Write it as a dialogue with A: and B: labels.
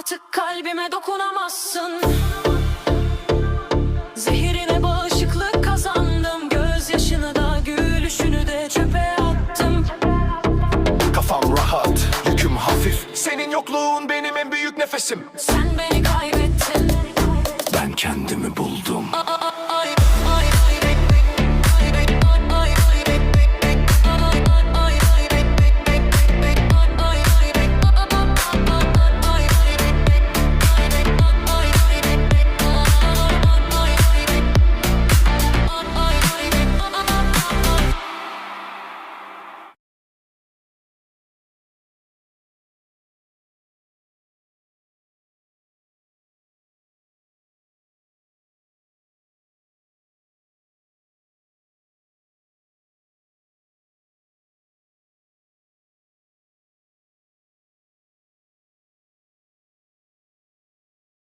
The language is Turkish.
A: Artık kalbime dokunamazsın. Zehirine bağışıklık kazandım. Gözyaşını da gülüşünü de çöpe attım.
B: Kafam rahat, yüküm hafif. Senin yokluğun benim en büyük nefesim.
A: Sen beni kaybettin.
B: Ben kendimi buldum.